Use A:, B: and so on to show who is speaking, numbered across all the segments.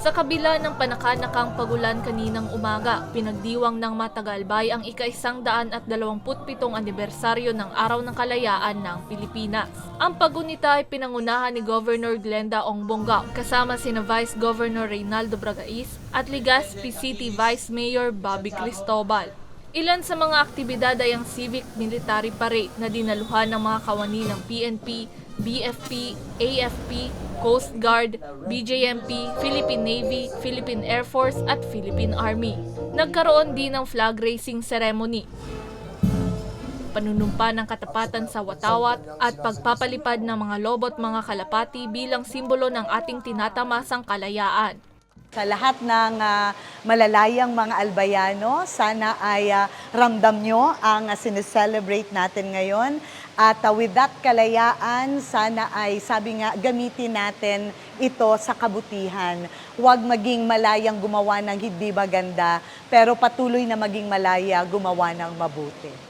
A: Sa kabila ng panakanakang pagulan kaninang umaga, pinagdiwang ng Matagalbay ang ika-isang daan at dalawamputpitong anibersaryo ng Araw ng Kalayaan ng Pilipinas. Ang pagunita ay pinangunahan ni Governor Glenda Ongbonga kasama sina Vice Governor Reynaldo Bragais at Legazpi City Vice Mayor Bobby Cristobal. Ilan sa mga aktibidad ay ang Civic Military Parade na dinaluhan ng mga kawani ng PNP, BFP, AFP, Coast Guard, BJMP, Philippine Navy, Philippine Air Force at Philippine Army. Nagkaroon din ng flag raising ceremony panunumpa ng katapatan sa watawat at pagpapalipad ng mga lobot mga kalapati bilang simbolo ng ating tinatamasang kalayaan.
B: Sa lahat ng ah, malalayang mga albayano, sana ay ah, ramdam nyo ang uh, sineselebrate natin ngayon. At ah, with that kalayaan, sana ay sabi nga gamitin natin ito sa kabutihan. Huwag maging malayang gumawa ng hindi maganda, pero patuloy na maging malaya gumawa ng mabuti.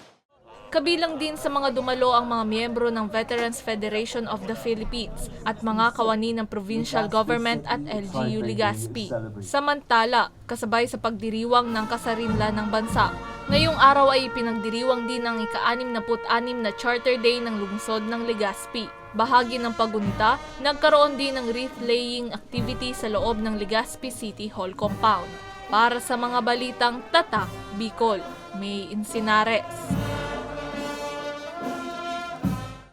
A: Kabilang din sa mga dumalo ang mga miyembro ng Veterans Federation of the Philippines at mga kawani ng provincial government at LGU Legazpi. Samantala, kasabay sa pagdiriwang ng kasarinlan ng bansa, ngayong araw ay pinagdiriwang din ang ika-66 na Charter Day ng lungsod ng Legazpi. Bahagi ng pagunta, nagkaroon din ng wreath-laying activity sa loob ng Legazpi City Hall compound. Para sa mga balitang Tatak, Bicol, May Insinares.